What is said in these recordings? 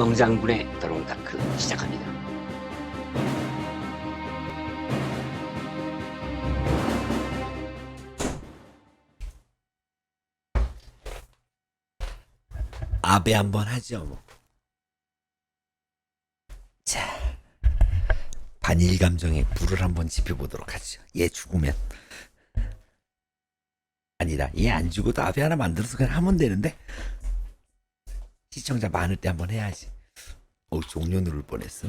엉장군의 드롱다크 시작합니다. 아베 한번 하죠 뭐. 자 반일 감정에 불을 한번 지펴보도록 하죠. 얘 죽으면 아니다. 얘 안 죽어도 아베 하나 만들어서 그냥 하면 되는데 시청자 많을 때 한번 해야지. 어 종료 누를 뻔했어.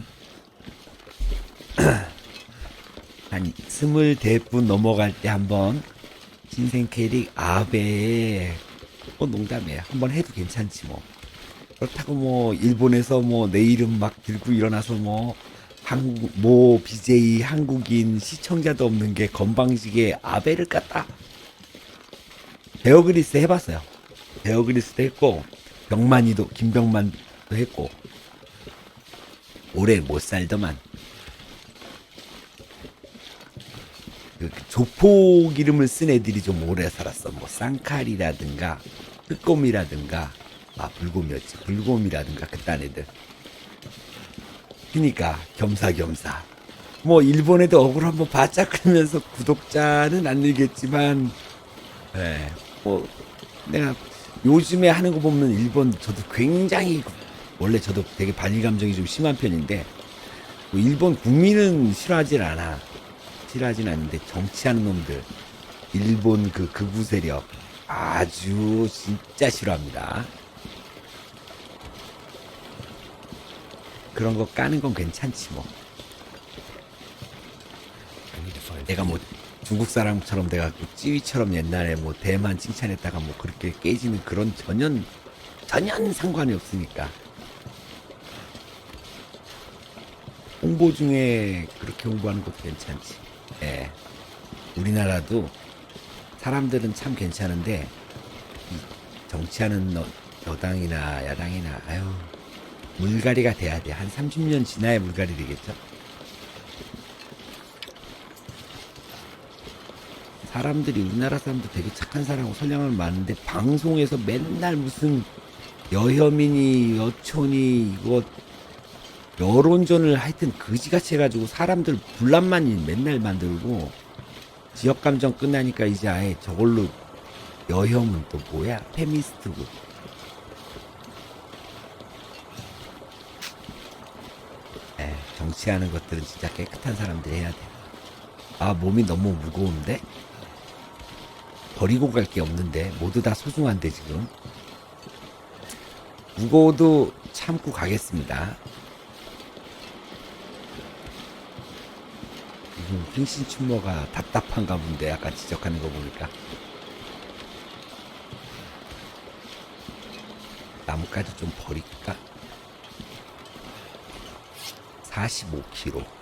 한 스물 대분 넘어갈 때 한번 신생 캐릭 아베 뭐 농담이에요. 한번 해도 괜찮지 뭐. 그렇다고 뭐 일본에서 뭐 내 이름 막 들고 일어나서 뭐 한국 뭐 BJ 한국인 시청자도 없는 게 건방지게 아베를 깠다. 베어그리스 해봤어요. 베어그리스도 했고 병만이도 김병만도 했고 오래 못 살더만. 그 조폭 이름을 쓴 애들이 좀 오래 살았어. 뭐 쌍칼이라든가 흑곰이라든가 아 불곰이었지. 불곰이라든가 그딴 애들. 그니까 겸사겸사. 뭐 일본에도 억울 한번 바짝 그러면서 구독자는 안 늘겠지만, 예, 뭐 내가 요즘에 하는 거 보면 일본 저도 굉장히 원래 저도 되게 반일 감정이 좀 심한 편인데 뭐 일본 국민은 싫어하질 않아. 싫어하진 않는데 정치하는 놈들 일본 그 극우 세력 아주 진짜 싫어합니다. 그런 거 까는 건 괜찮지 뭐. 내가 뭐 중국 사람처럼 내가 그 찌위처럼 옛날에 뭐 대만 칭찬했다가 뭐 그렇게 깨지는 그런 전혀 전혀 상관이 없으니까. 홍보 중에 그렇게 홍보하는 것도 괜찮지. 예. 우리나라도 사람들은 참 괜찮은데 이 정치하는 여, 여당이나 야당이나 아유 물갈이가 돼야 돼. 한 30년 지나야 물갈이 되겠죠. 사람들이 우리나라 사람도 되게 착한 사람하고 선량한 많은데 방송에서 맨날 무슨 여혐이니 여촌이 이거 여론전을 하여튼 그지같이 해가지고 사람들 분란만 맨날 만들고 지역 감정 끝나니까 이제 아예 저걸로 여혐은 또 뭐야? 페미스트고. 에 정치하는 것들은 진짜 깨끗한 사람들이 해야 돼. 아 몸이 너무 무거운데 버리고 갈 게 없는데 모두 다 소중한데 지금 무거워도 참고 가겠습니다. 지금 핑신춘모가 답답한가 본데 아까 지적하는 거 보니까 나뭇가지 좀 버릴까? 45kg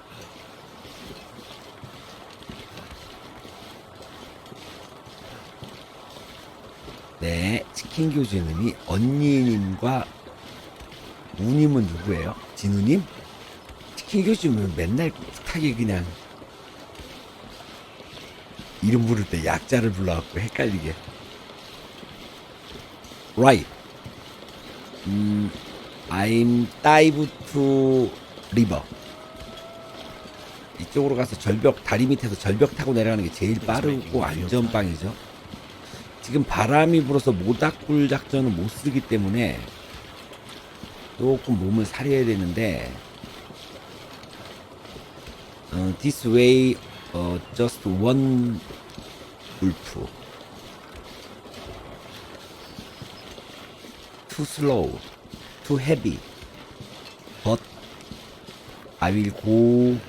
교주님이 언니님과 우님은 누구예요? 진우님? 교주님은 맨날 숱하게 그냥 이름 부를 때 약자를 불러갖고 헷갈리게. Right. 음, I'm dive to river. 이쪽으로 가서 절벽, 다리 밑에서 절벽 타고 내려가는 게 제일 빠르고 안전빵이죠. 지금 바람이 불어서 모닥불 작전은 못 쓰기 때문에 조금 몸을 사려야 되는데, 어, this way 어, just one 울프. Too slow, too heavy. But I will go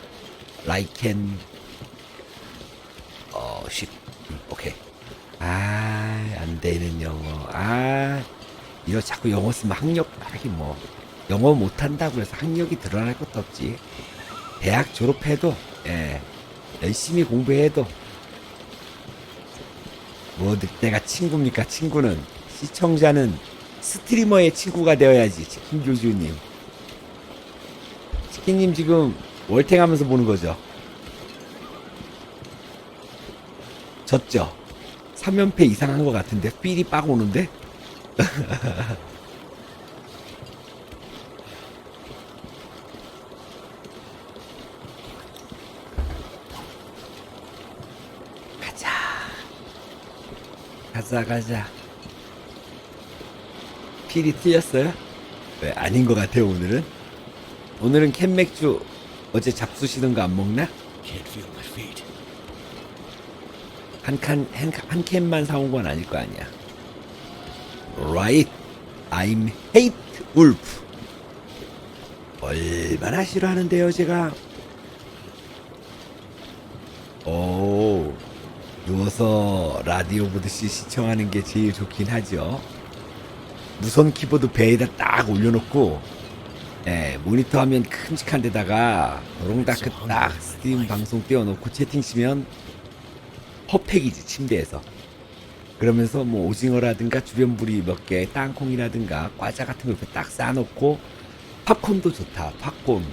like an 어, shit. 음, 오케이. 아, 안 되는 영어. 아, 이거 자꾸 영어 쓰면 학력, 하긴 뭐, 영어 못한다고 해서 학력이 드러날 것도 없지. 대학 졸업해도, 예, 열심히 공부해도. 뭐 늑대가 친구입니까? 친구는 시청자는 스트리머의 친구가 되어야지 치킨 교주님. 치킨님 지금 월탱하면서 보는 거죠? 졌죠 3연패 이상 한 것 같은데 삘이 빡 오는데 가자 가자 가자 필이 틀렸어요? 네, 아닌 것 같아요 오늘은 오늘은 캔맥주 어제 잡수시던 거 안 먹나? Can't feel my feet. 한 칸, 한, 칸- 한 캔만 사온 건 아닐 거 아니야. Right. I'm hate wolf. 얼마나 싫어하는데요, 제가. 오, 누워서 라디오 보듯이 시청하는 게 제일 좋긴 하죠. 무선 키보드 배에다 딱 올려놓고, 예, 모니터 화면 큼직한 데다가 도롱다크 딱 스팀 방송 띄워놓고 채팅 치면 퍼펙이지 침대에서. 그러면서 뭐 오징어라든가 주변 부리 몇 개 땅콩이라든가 과자 같은 거 옆에 딱 쌓아놓고 팝콘도 좋다 팝콘.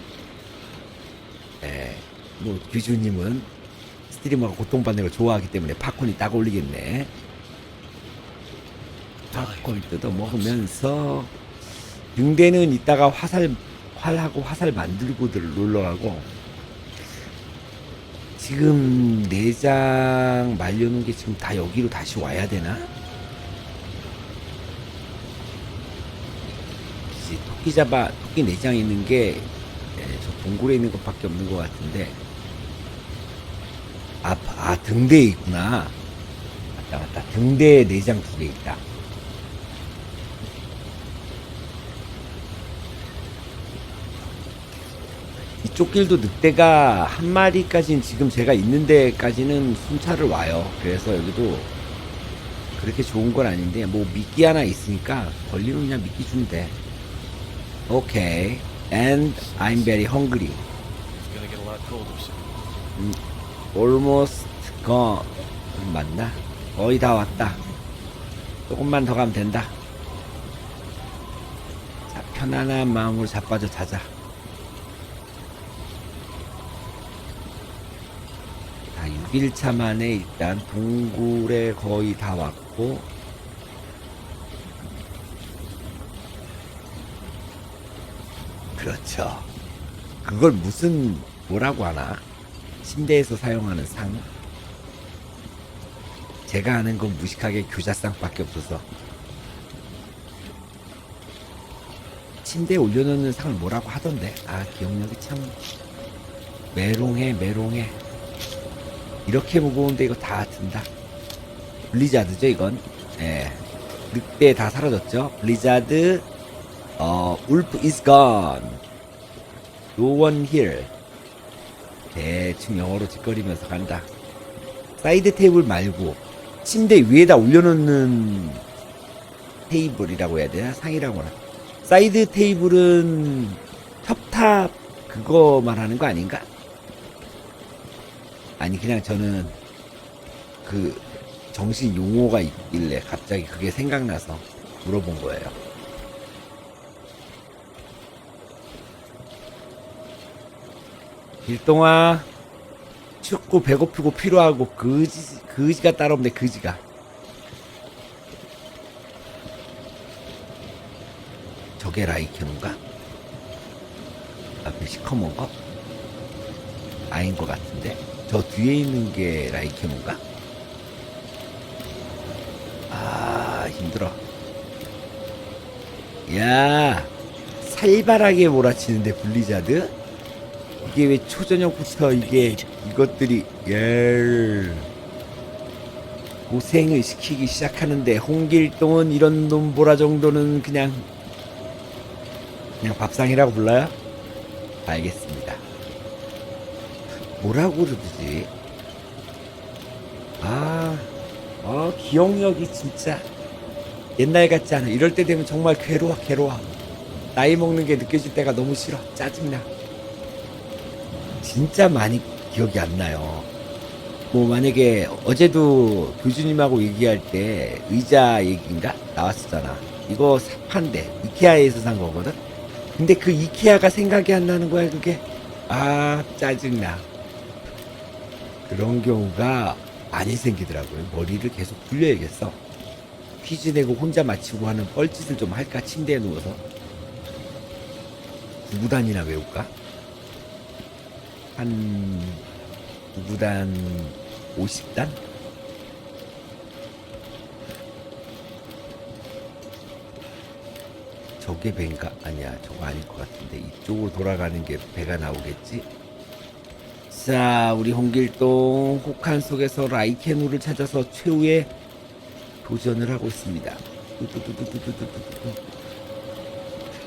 예 뭐 규주님은 스트리머가 고통받는 걸 좋아하기 때문에 팝콘이 딱 어울리겠네. 팝콘 뜯어 먹으면서 등대는 이따가 화살 활하고 화살 만들고들 놀러 가고 지금 내장 말려놓은 게 지금 다 여기로 다시 와야 되나? 그치, 토끼 잡아 토끼 내장 있는 게 예, 저 동굴에 있는 것밖에 없는 것 같은데. 아, 아 등대에 있구나. 맞다 맞다. 등대에 내장 두 개 있다 이쪽 길도 늑대가 한 마리까지는 지금 제가 있는 데까지는 순찰을 와요. 그래서 여기도 그렇게 좋은 건 아닌데 뭐 미끼 하나 있으니까 걸리면 그냥 미끼 주면 돼. 오케이. And I'm very hungry. Soon. Almost gone. 맞나? 거의 다 왔다. 조금만 더 가면 된다. 자, 편안한 마음으로 자빠져 자자. 자, 6일차 만에 일단 동굴에 거의 다 왔고, 그렇죠. 그걸 무슨, 뭐라고 하나? 침대에서 사용하는 상? 제가 아는 건 무식하게 교자상밖에 없어서 침대에 올려놓는 상을 뭐라고 하던데 아 기억력이 참 메롱해 메롱해 이렇게 무거운데 이거 다 든다. 블리자드죠 이건? 예. 늑대 다 사라졌죠? 블리자드 어 울프 is gone. no one here 대충 영어로 짓거리면서 간다. 사이드 테이블 말고 침대 위에다 올려놓는 테이블이라고 해야 되나? 상이라고 하나. 사이드 테이블은 협탑 그거 말하는 거 아닌가? 아니 그냥 저는 그 정신 용어가 있길래 갑자기 그게 생각나서 물어본 거예요. 길동아 춥고 배고프고 필요하고 그지 그지가 따로 없네 그지가 저게 라이케노인가? 앞에 시커먼 거? 아닌 것 같은데 저 뒤에 있는 게 라이케노인가? 아 힘들어 야 살벌하게 몰아치는데 블리자드 이게 왜 초저녁부터 이게 이것들이 열 고생을 시키기 시작하는데 홍길동은 이런 놈보라 정도는 그냥 그냥 밥상이라고 불러요? 알겠습니다. 뭐라고 그러지? 아, 어, 기억력이 진짜 옛날 같지 않아. 이럴 때 되면 정말 괴로워, 괴로워. 나이 먹는 게 느껴질 때가 너무 싫어. 짜증나. 진짜 많이 기억이 안 나요. 뭐 만약에 어제도 교주님하고 얘기할 때 의자 얘기인가 나왔었잖아. 이거 삽한데 이케아에서 산 거거든. 근데 그 이케아가 생각이 안 나는 거야 그게. 아 짜증나. 그런 경우가 많이 생기더라고요. 머리를 계속 굴려야겠어. 퀴즈 내고 혼자 마치고 하는 뻘짓을 좀 할까 침대에 누워서 구구단이나 외울까? 한 구구단 50단? 저게 배인가? 아니야 저거 아닐 것 같은데 이쪽으로 돌아가는 게 배가 나오겠지? 자, 우리 홍길동 혹한 속에서 라이케노를 찾아서 최후의 도전을 하고 있습니다.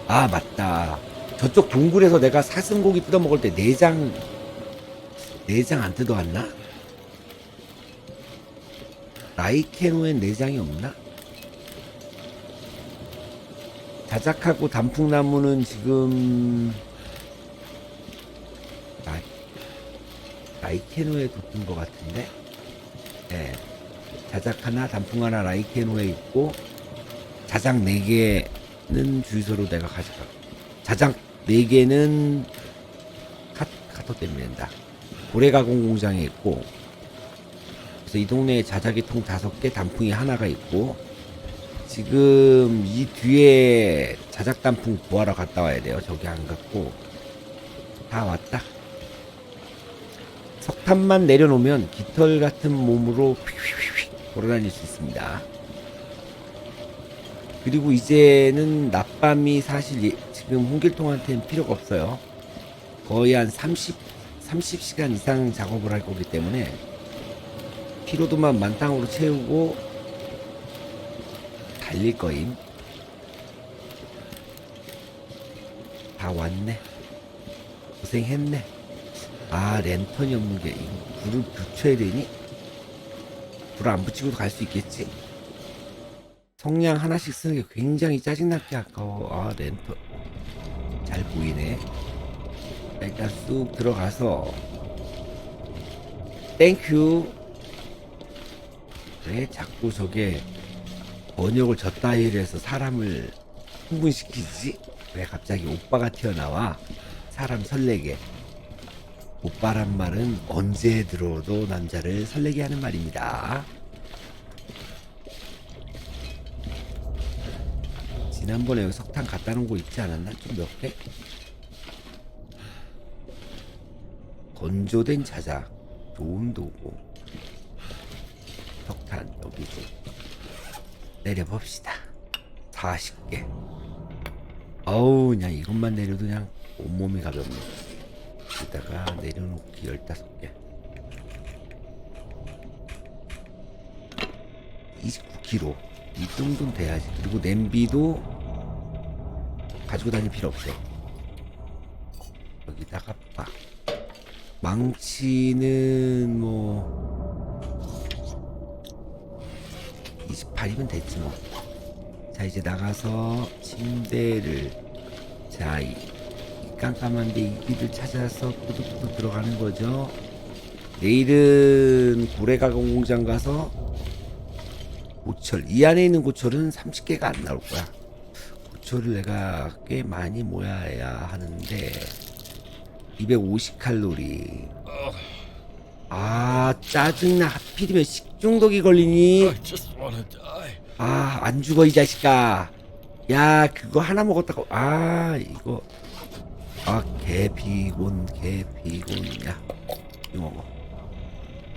아, 맞다. 저쪽 동굴에서 내가 사슴고기 뜯어먹을 때 내장, 내장 안 뜯어왔나? 라이케노엔 내장이 없나? 자작하고 단풍나무는 지금 라이케노에 뒀던 것 같은데 예 자작 하나 단풍 하나 라이케노에 있고 자작 4개는 주유소로 내가 가져가 자작 4개는 카, 카토 때문에 된다 고래 가공 공장에 있고 그래서 이 동네에 자작이 통 다섯 개, 단풍이 하나가 있고 지금 이 뒤에 자작 단풍 구하러 갔다 와야 돼요. 저기 안 갔고 다 왔다. 석탄만 내려놓으면 깃털 같은 몸으로 휙휙휙 돌아다닐 수 있습니다. 그리고 이제는 낮밤이 사실 예- 지금 홍길동한테는 필요가 없어요. 거의 한 30, 30시간 이상 작업을 할 거기 때문에 피로도만 만땅으로 채우고 달릴 거임. 다 왔네. 고생했네. 아, 랜턴이 없는 게, 이거 불을 붙여야 되니? 불 안 붙이고도 갈 수 있겠지? 성냥 하나씩 쓰는 게 굉장히 짜증나게 아까워. 아, 랜턴. 잘 보이네. 일단 쑥 들어가서, 땡큐. 왜 자꾸 저게 번역을 저 따위로 해서 사람을 흥분시키지? 왜 갑자기 오빠가 튀어나와? 사람 설레게. 오빠란 말은 언제 들어도 남자를 설레게 하는 말입니다. 지난번에 여기 석탄 갖다 놓은 거 있지 않았나? 좀 몇 개? 건조된 자작. 좋은 도구. 석탄 여기도. 내려봅시다. 40개. 어우, 그냥 이것만 내려도 그냥 온몸이 가볍네. 여기다가 내려놓기 15개. 29kg. 이 정도는 돼야지. 그리고 냄비도 가지고 다닐 필요 없어. 여기다가 빡. 망치는 뭐 28이면 됐지 뭐. 자 이제 나가서 침대를 자 깜깜한데 이 길을 찾아서 꾸덕꾸덕 들어가는 거죠. 내일은 고래가공 공장 가서 고철 이 안에 있는 고철은 30개가 안 나올 거야. 고철을 내가 꽤 많이 모아야 하는데 250 칼로리. 아 짜증나 하필이면 식중독이 걸리니. I just want to die. 아, 안 죽어, 이 자식아. 야, 그거 하나 먹었다고. 아, 이거. 아, 개피곤, 개피곤. 야, 이거 먹어.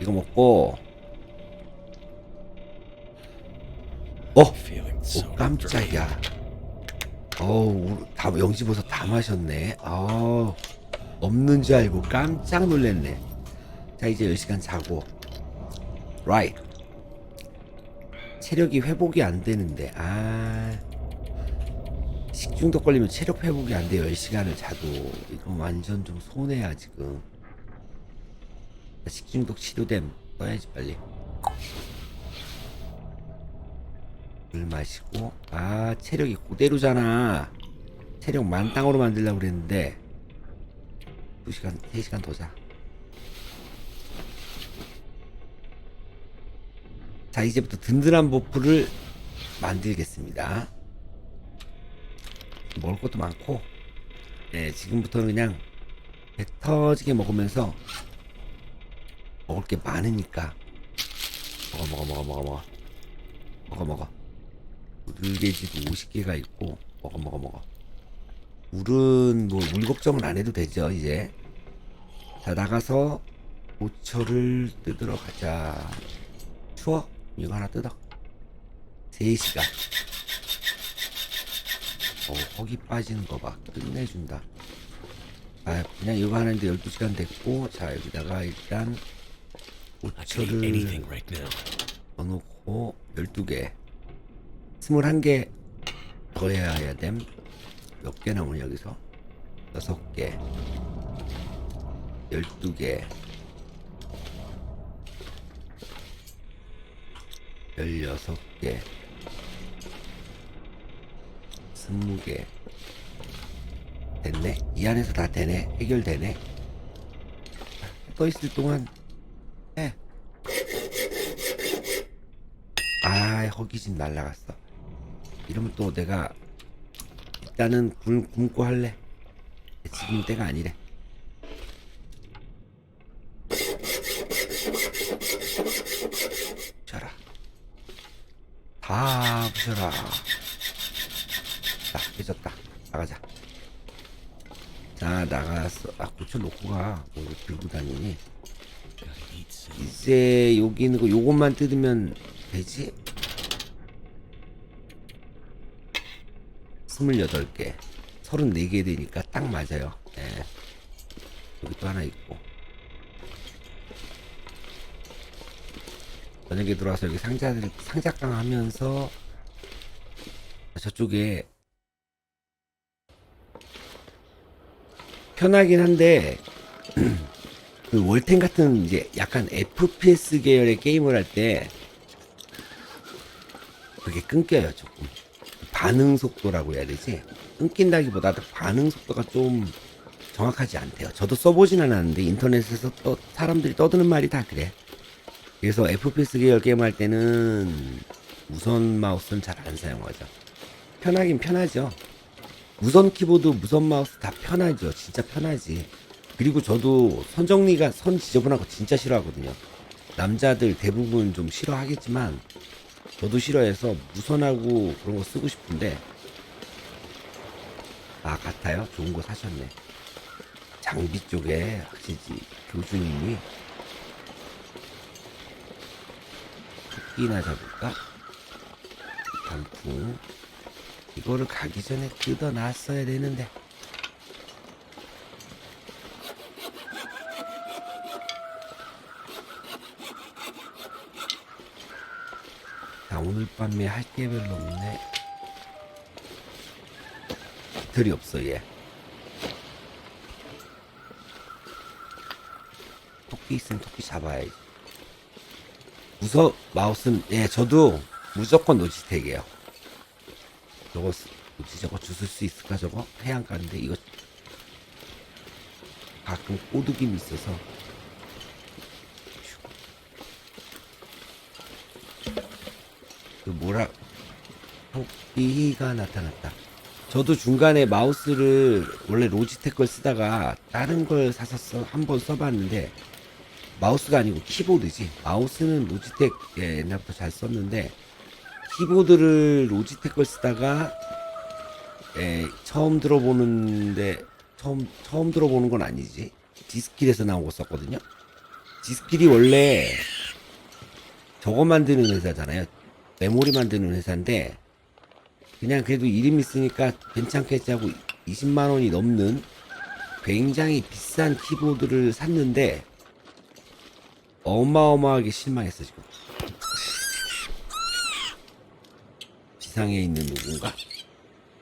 이거 먹고. 어, 오, 깜짝이야. 어우, 다, 영지버섯 다 마셨네. 아우, 없는 줄 알고 깜짝 놀랐네. 자, 이제 10시간 자고. 라이트. 체력이 회복이 안 되는데, 아. 식중독 걸리면 체력 회복이 안 돼요. 10시간을 자도. 이건 완전 좀 손해야, 지금. 식중독 치료됨 떠야지, 빨리. 물 마시고 아 체력이 그대로잖아 체력 만땅으로 만들려고 그랬는데 2시간 3시간 더 자 자 이제부터 든든한 버프를 만들겠습니다 먹을 것도 많고 네 지금부터는 그냥 배 터지게 먹으면서 먹을 게 많으니까 먹어 먹어 먹어 먹어 먹어. 먹어 먹어. 물돼지도 50개가 있고 먹어 먹어 먹어. 물은 뭐 물 걱정은 안 해도 되죠 이제. 자 나가서 모처를 뜯으러 가자. 추워? 이거 하나 뜯어. 3시간 어, 거기 빠지는 거 봐. 끝내준다. 아, 그냥 이거 하는데 12시간 됐고, 자, 여기다가 일단 I can eat anything 5초를 right now. 넣어놓고, 12개. 21개 더 해야 해야 됨. 몇 개 남은 여기서? 6개. 12개. 16개. 20개. 됐네. 이 안에서 다 되네. 해결되네. 떠 있을 동안 해. 아, 허기진 날라갔어. 이러면 또 내가 일단은 굶, 굶고 할래. 지금 때가 아니래. 부셔라. 다 부셔라. 자, 깨졌다. 나가자. 자, 나가서, 아, 고쳐놓고 가. 뭐, 들고 다니니. 이제 여기 있는 거 요것만 뜯으면 되지? 28개 34개 되니까 딱 맞아요 예. 여기 또 하나 있고 저녁에 들어와서 여기 상자들 상자강 하면서 저쪽에 편하긴 한데 그 월텐 같은 이제 약간 FPS 계열의 게임을 할 때 그게 끊겨요 조금. 반응 속도라고 해야 되지? 끊긴다기보다도 반응 속도가 좀 정확하지 않대요. 저도 써보진 않았는데 인터넷에서 또 사람들이 떠드는 말이 다 그래. 그래서 FPS 계열 게임 할 때는 무선 마우스는 잘 안 사용하죠. 편하긴 편하죠 무선 키보드 무선 마우스 다 편하죠 진짜 편하지 그리고 저도 선 정리가 선 지저분한 거 진짜 싫어하거든요. 남자들 대부분 좀 싫어하겠지만 저도 싫어해서 무선하고 그런 거 쓰고 싶은데 아 같아요. 좋은 거 사셨네. 장비 쪽에 확실히 교수님이 토끼나 잡을까? 단풍 이거를 가기 전에 뜯어놨어야 되는데 자, 오늘 밤에 할 게 별로 없네. 배터리 없어, 얘. 토끼 있으면 토끼 잡아야지. 무서, 마우스는, 예, 저도 무조건 노지텍이에요. 저거, 쓰- 뭐지, 저거 주술 수 있을까, 저거? 해안가인데, 이거. 가끔 꼬드김이 있어서. 그 뭐라 토끼가 나타났다. 저도 중간에 마우스를 원래 로지텍 걸 쓰다가 다른 걸 사서 써, 한번 써봤는데 마우스가 아니고 키보드지. 마우스는 로지텍 예, 옛날부터 잘 썼는데 키보드를 로지텍 걸 쓰다가 예, 처음 들어보는데 처음 처음 들어보는 건 아니지. 디스킬에서 나온 거 썼거든요. 디스킬이 원래 저거 만드는 회사잖아요. 메모리 만드는 회사인데 그냥 그래도 이름 있으니까 괜찮겠지 하고 20만 원이 넘는 굉장히 비싼 키보드를 샀는데 어마어마하게 실망했어 지금 지상에 있는 누군가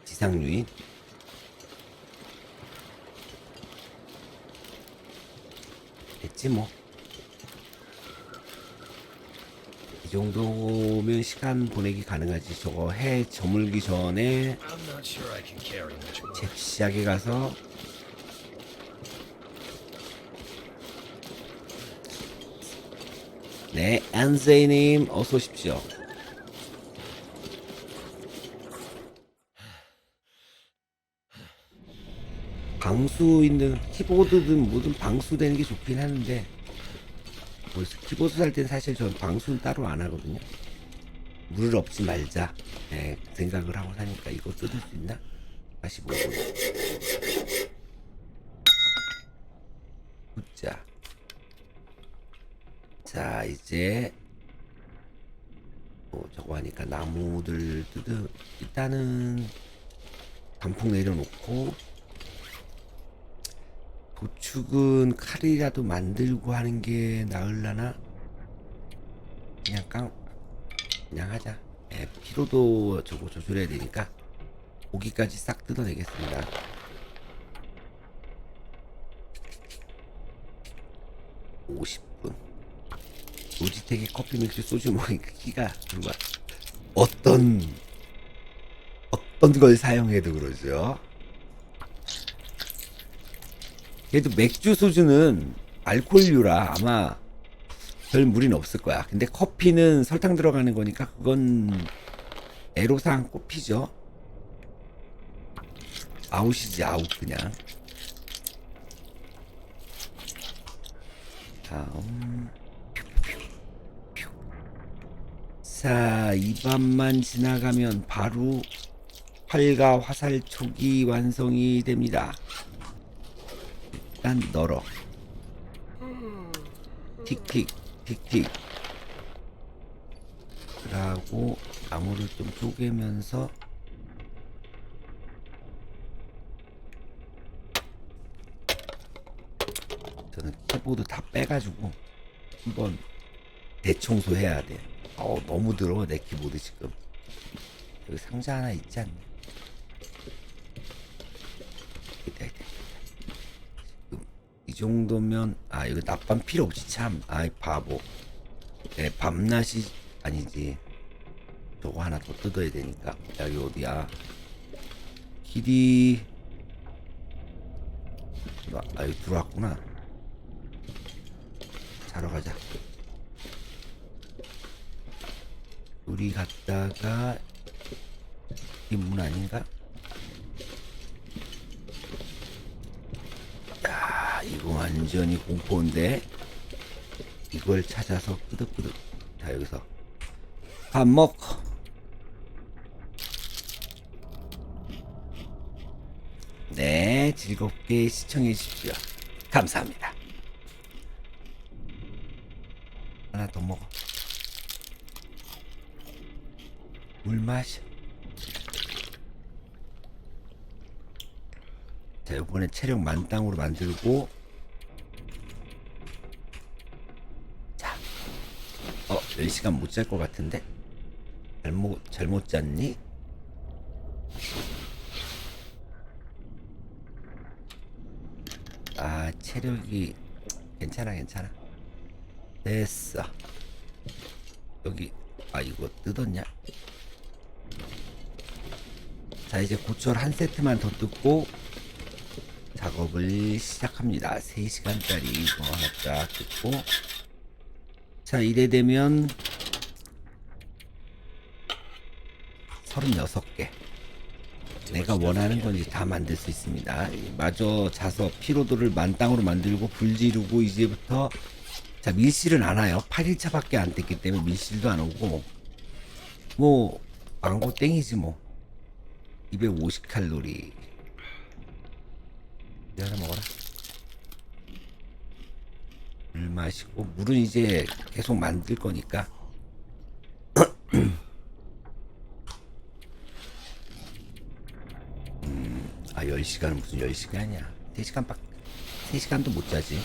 지상 유인 됐지 뭐 이 정도면 시간 보내기 가능하지. 저거 해 저물기 전에. 잽시하게 가서 네, 안세이님 어서 오십시오. 방수 있는 키보드든 뭐든 방수되는 게 좋긴 하는데 뭐 키보드 살 때는 사실 저는 방수는 따로 안 하거든요. 물을 없지 말자 예, 생각을 하고 사니까 이거 뜯을 수 있나? 45분 자, 자 이제 뭐 저거 하니까 나무들 뜯어 일단은 단풍 내려놓고 도축은 칼이라도 만들고 하는 게 나을라나? 그냥 깡 그냥 하자. 예, 피로도 저거 조절해야 되니까 고기까지 싹 뜯어내겠습니다. (50분) 노지택의 커피 맥주 소주 먹으니까 키가 정말 어떤 어떤 걸 사용해도 그러죠. 그래도 맥주 소주는 알코올류라 아마 별 무리는 없을 거야. 근데 커피는 설탕 들어가는 거니까 그건 애로사항 꼽히죠. 아웃이지 아웃 그냥. 다음. 자, 이 밤만 지나가면 바로 활과 화살 촉이 완성이 됩니다. 일단 널어. 틱틱, 틱틱. 그러고 나무를 좀 쪼개면서 저는 키보드 다 빼가지고 한번 대청소해야 돼. 어 너무 더러워 내 키보드 지금. 여기 상자 하나 있지 않냐? 있다, 있다, 있다. 지금 이 정도면 아 이거 낮밤 필요 없지 참. 아이 바보. 내 밤낮이 아니지. 저거 하나 더 뜯어야 되니까. 여기 어디야? 길이 아 여기 들어왔구나. 자러 가자. 우리 갔다가 이 문 아닌가? 야, 이거 완전히 공포인데. 이걸 찾아서 끄덕끄덕. 자, 여기서 밥 먹고. 네, 즐겁게 시청해 주십시오. 감사합니다. 하나 더 먹어. 물 마셔. 자, 이번에 체력 만땅으로 만들고. 자. 어, 10시간 못 잘 것 같은데? 잘못, 잘못 잤니? 아, 체력이 괜찮아, 괜찮아. 됐어. 여기 아 이거 뜯었냐? 자 이제 고철 한 세트만 더 뜯고 작업을 시작합니다. 3시간짜리 이거 하나 쫙 뜯고 자 이래 되면 36개 내가 원하는 건 이제 다 만들 수 있습니다. 마저 자서 피로도를 만땅으로 만들고 불 지르고 이제부터 자 밀실은 안 와요. 8일차밖에 안 됐기 때문에 밀실도 안 오고 뭐 망고 땡이지 뭐 250칼로리 이거 하나 먹어라 물 마시고 물은 이제 계속 만들 거니까. 음, 아 10시간은 무슨 10시간이야. 3시간밖에 3시간도 못 자지.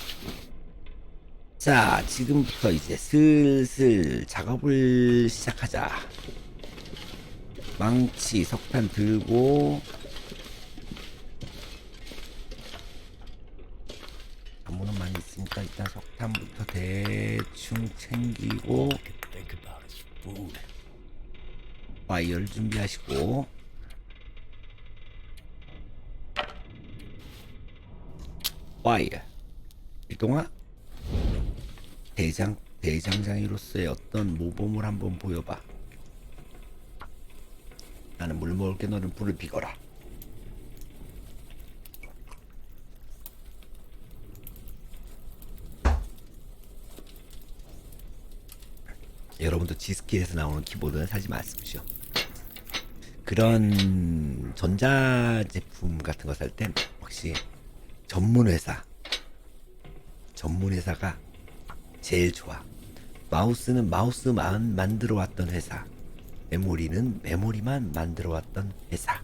자, 지금부터 이제 슬슬 작업을 시작하자. 망치, 석탄 들고 나무는 많이 있으니까 일단 석 탄부터 대충 챙기고. 파이어를 준비하시고 파이어 일동아 대장 대장장이로서의 어떤 모범을 한번 보여봐. 나는 물 먹을게 너는 불을 피거라. 여러분도 지스킬에서 나오는 키보드는 사지 마십시오. 그런 전자제품 같은 거 살땐 혹시 전문 회사 전문 회사가 제일 좋아. 마우스는 마우스만 만들어 왔던 회사. 메모리는 메모리만 만들어 왔던 회사.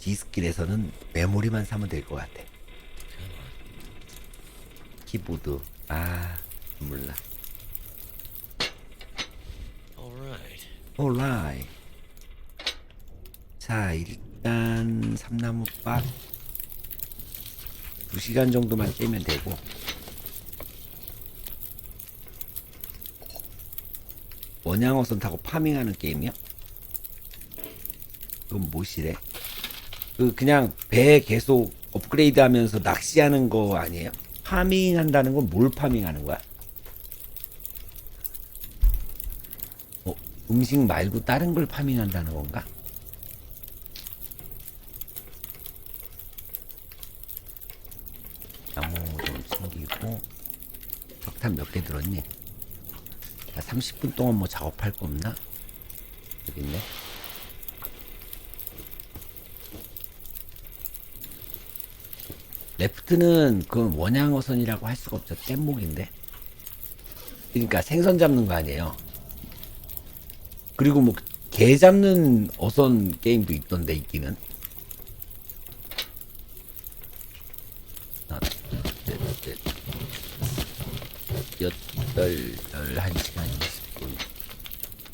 디스킬에서는 메모리만 사면 될 것 같아. 키보드 아 몰라. All right. 오라이. 자 일단 삼나무밥 2시간 정도만 떼면 되고 원양어선 타고 파밍하는 게임이요? 그건 뭐시래? 그 그냥 배 계속 업그레이드 하면서 낚시하는 거 아니에요? 파밍한다는 건 뭘 파밍하는 거야? 어, 음식 말고 다른 걸 파밍한다는 건가? 나무 좀 챙기고 석탄 몇 개 들었니? 야, 30분 동안 뭐 작업할 거 없나? 여기 있네. 레프트는 그 원양어선이라고 할 수가 없죠. 뗏목인데. 그러니까 생선 잡는 거 아니에요. 그리고 뭐 개 잡는 어선 게임도 있던데 있기는. 하나, 둘, 셋, 넷, 여덟, 열한 시간 20분.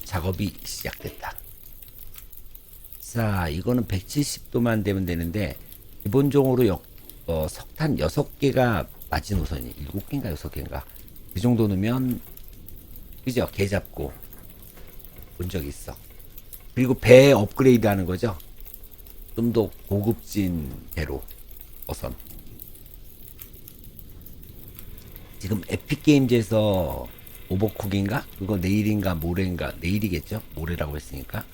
작업이 시작됐다. 자, 이거는 170도만 되면 되는데 기본적으로 역, 어, 석탄 6개가 마지노선이 7개인가 6개인가 그 정도 넣으면 그죠? 개 잡고 본적 있어. 그리고 배 업그레이드 하는 거죠. 좀 더 고급진 배로 어선. 지금 에픽게임즈에서 오버쿡인가? 그거 내일인가 모레인가? 내일이겠죠? 모레라고 했으니까.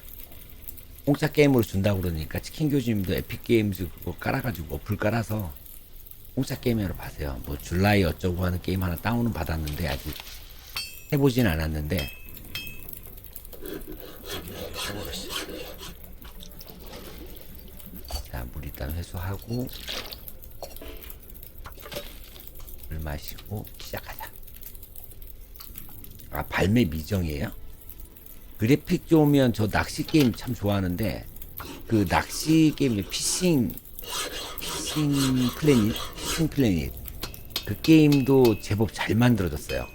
공짜 게임으로 준다고 그러니까 치킨 교주님도 에픽게임즈 그거 깔아가지고 어플 깔아서 공짜 게임으로 봐세요. 뭐 줄라이 어쩌고 하는 게임 하나 다운은 받았는데 아직 해보진 않았는데 자, 물 일단 회수하고 물 마시고 시작하자. 아, 발매 미정이에요? 그래픽 좋으면 저 낚시 게임 참 좋아하는데 그 낚시 게임의 피싱 피싱 플래닛 피싱 플래닛 그 게임도 제법 잘 만들어졌어요.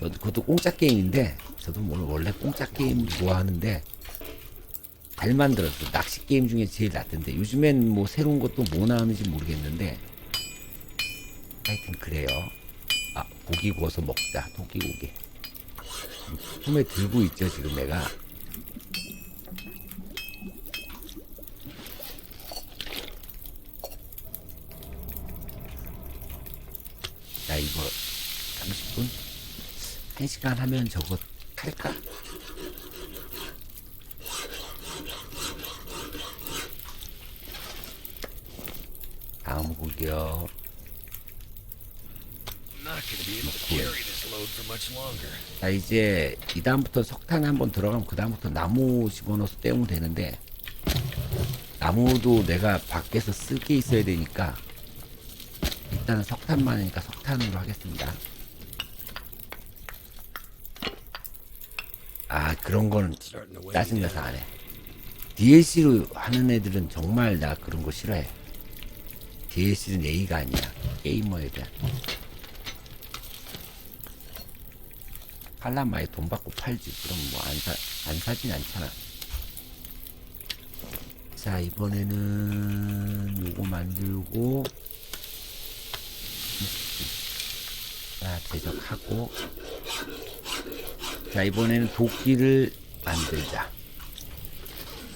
그것도 공짜 게임인데 저도 뭐 원래 공짜 게임 좋아하는데 잘 만들었어. 낚시 게임 중에 제일 낫던데 요즘엔 뭐 새로운 것도 뭐 나오는지 모르겠는데 하여튼 그래요. 아 고기 구워서 먹자. 토끼 고기. 품에 들고 있죠 지금 내가. 자 이거 30분? 1시간 하면 저거 for much longer. 자 이제 이 다음부터 석탄 한번 들어가면 그 다음부터 나무 집어넣어서 떼우면 되는데 나무도 내가 밖에서 쓸 게 있어야 되니까 일단은 석탄 많으니까 석탄으로 하겠습니다. 아 그런 거는 짜증나서. 안 해. DLC로 하는 애들은 정말 나 그런 거 싫어해. DLC는 A가 아니야. 게이머에 대한. 팔라면 많이 돈 받고 팔지. 그럼 뭐 안 사, 안 사진 않잖아. 자, 이번에는 요거 만들고, 자, 제작하고, 자, 이번에는 도끼를 만들자.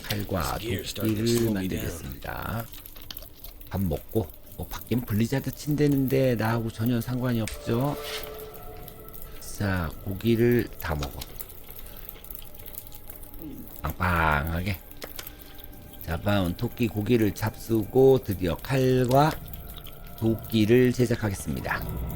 칼과 도끼를 만들겠습니다. 밥 먹고, 뭐, 밖엔 블리자드 친대는데 나하고 전혀 상관이 없죠. 자, 고기를 다 먹어. 빵빵하게. 잡아온 토끼 고기를 잡수고 드디어 칼과 도끼를 제작하겠습니다.